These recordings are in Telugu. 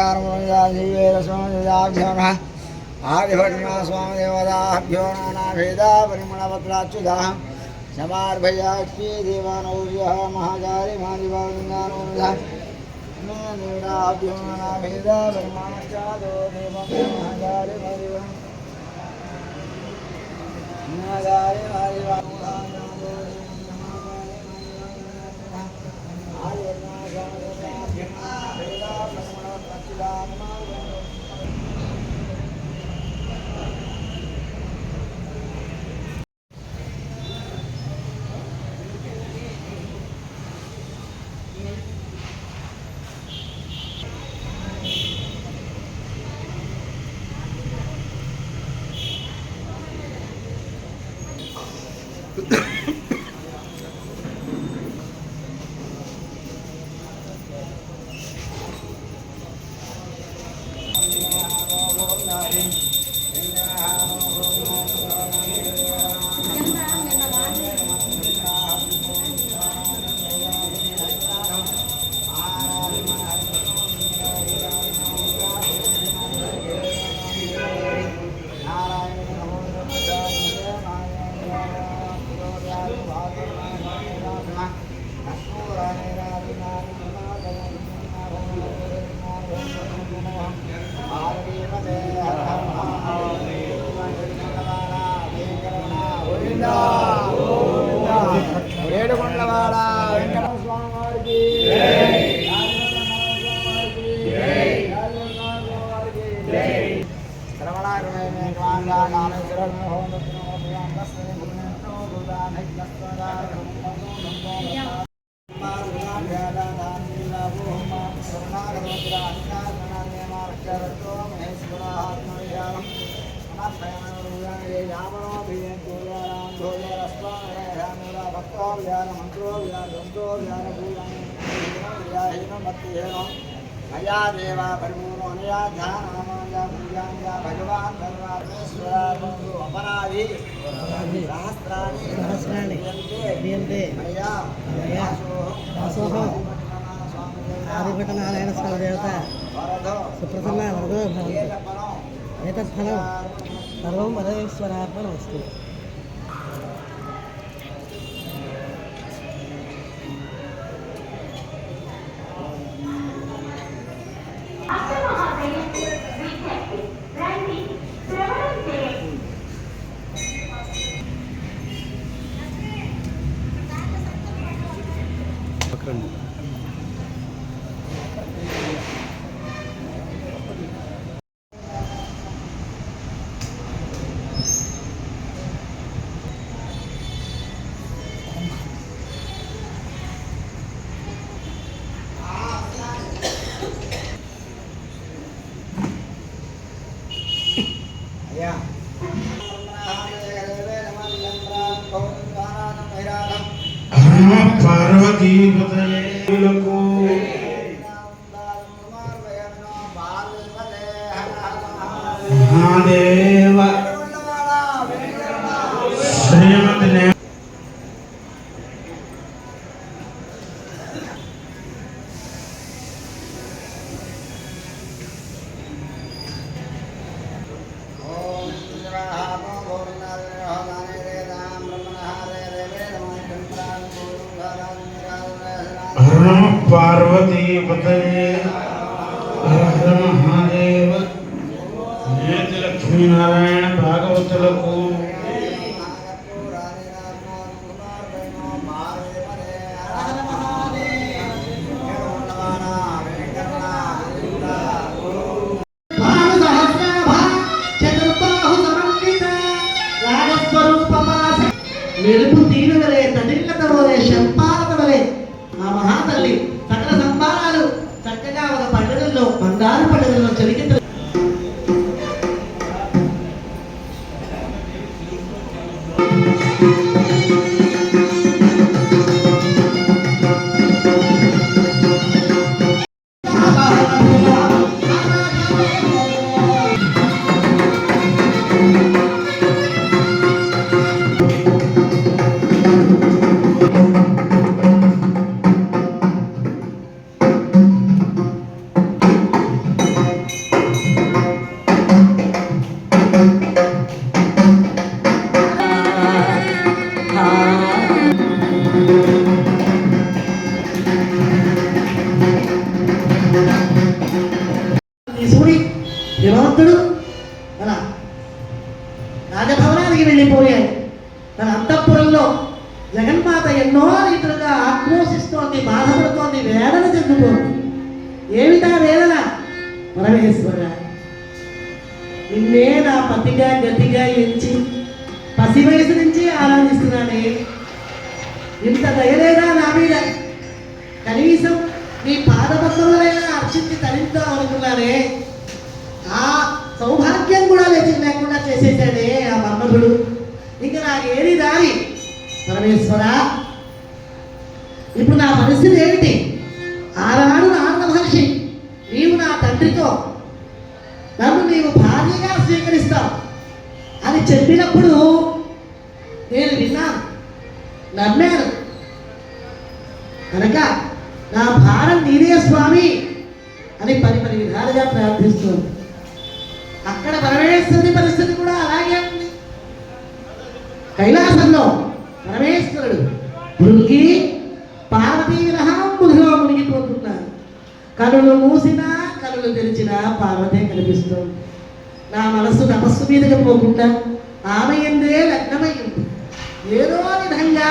श्रीवेदसोदाभ्यो नः नानाभेदा परिमणपत्राच्युतः समार्भयाक्षी देवानौर्यः महाचारि मादिवालिङ्गानुरुधः देवताभ्यो देवं महाचारि मादिवन् महाचारि मादिवानुधान మయా దేవా పరిపూర్ణ అనయా ధ్యానమయా పూజాంగా భగవాన్ సర్వాత్మేశ్వర అపరాధి సహస్రాణి సహస్రాణి క్రియంతే మయా మయా దాసోహం ఆదిపట్టనారాయణ స్వామి దేవత సుప్రసన్న వరదో భవంతు ఏతత్ఫలం సర్వం పరమేశ్వరార్పణమస్తు అయ్యా पार्वती पतये నమ పార్వతీపతయే హర హర మహాదేవ నేతి జగన్మాత ఎన్నో రీతులుగా ఆక్రోషిస్తోంది బాధపడుతోంది వేదన చెందుతోంది. ఏమిటా వేదన? పరమేశ్వర నిన్నే నా పతిగా గతిగా ఎంచి పసి వయసు నుంచి ఆరాధిస్తున్నానే. ఇంత దయలేదా నా మీద? కనీసం నీ పాదపద్మలైనా అర్చించి తరించాం అనుకున్నానే ఆ సౌభాగ్యం కూడా లేచి లేకుండా చేసేసాడే ఆ మన్మధుడు ఇక నాకు ఏది దారి? పరమేశ్వర ఇప్పుడు నా పరిస్థితి ఏమిటి? ఆనాడు నారద మహర్షి నీవు నా తండ్రితో నన్ను నీవు భార్యగా స్వీకరిస్తావు. అని చెప్పినప్పుడు నేను విన్నాను నమ్మాను. కనుక నా భారం నీదే స్వామి అని పది పది విధాలుగా ప్రార్థిస్తుంది. అక్కడ పరమేశ్వరుని పరిస్థితి కూడా అలాగే ఉంది. కైలాసంలో పరమేశ్వరుడు మృగి పార్వతీ విరహాంబుధిలో మునిగిపోతున్నారు కనులు మూసినా కనులు తెరిచినా పార్వతే కనిపిస్తోంది నా మనస్సు తపస్సు మీదకి పోకుండా ఆమె ఎందే లగ్నమై ఏదో విధంగా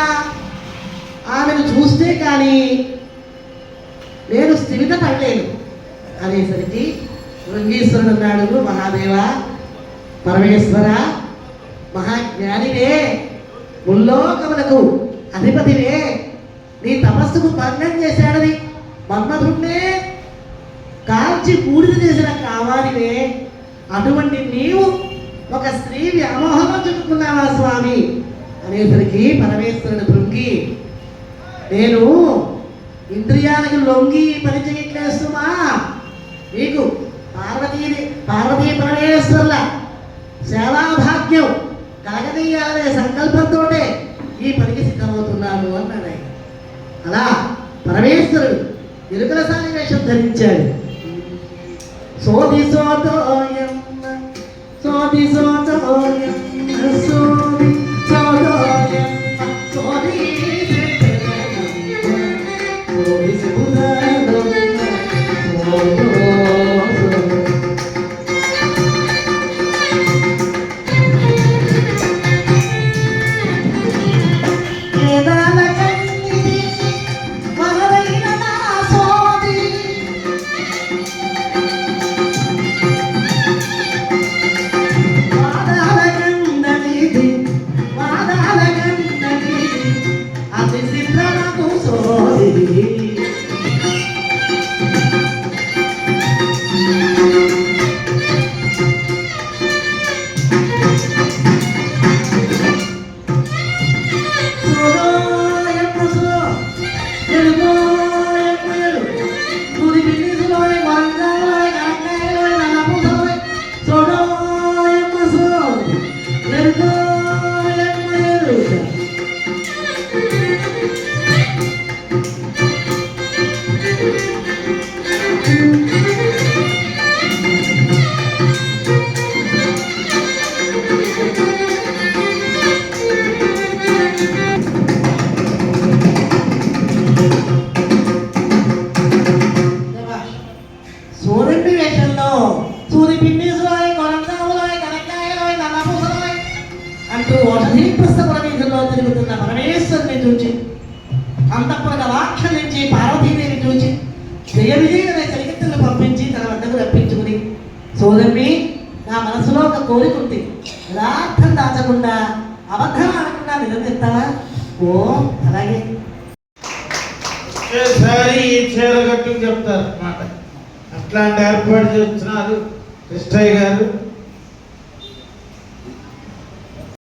ఆమెను చూస్తే కానీ నేను స్థిమిత పడలేను. అనేసరికి రంగీశ్వరుడు అన్నాడు మహాదేవ పరమేశ్వర మహాజ్ఞానినే ముల్లోకములకు అధిపతినే. నీ తపస్సుకు భంగం చేశాడని మన్మధుడినే కాల్చి బూడిద చేసిన కావాలినే అటువంటి నీవు ఒక స్త్రీ వ్యామోహంలో చుట్టుకున్నావా స్వామి? అనేసరికి పరమేశ్వరుడు భృంగి నేను ఇంద్రియాలకు లొంగి పని చేయట్లేస్తుమా నీకు పార్వతీ పార్వతీ పరమేశ్వరుల సేవాభాగ్యం చేయాలనే సంకల్పంతో ఈ పనికి సిద్ధమవుతున్నాను అన్నాడు ఆయన. అలా పరమేశ్వరుడు ఎరుకల సాని వేషం ధరించాడు. సోది సోదోయం సోది సోదోయం సోది సోదోయం సోది అంటూ ఔషధి పుస్తకం వీధుల్లో తిరుగుతున్న పరమేశ్వరుని చూచి అంతఃపుర గవాక్ష నుంచి పార్వతీదేవి చూచి జయ విజయుడనే చరిత్రను పంపించి తన వద్దకు రప్పించుకుని సోదరుని నా మనసులో ఒక కోరిక ఉంది. యథార్థం దాచకుండా అబద్ధం ఆడకుండా నిలబెత్తావా ఓ అలాగే. ఒకేసారి చీర కట్టుకు చెప్తారు అన్నమాట అట్లాంటి ఏర్పాటు చేస్తున్నారు కృష్ణయ్య గారు.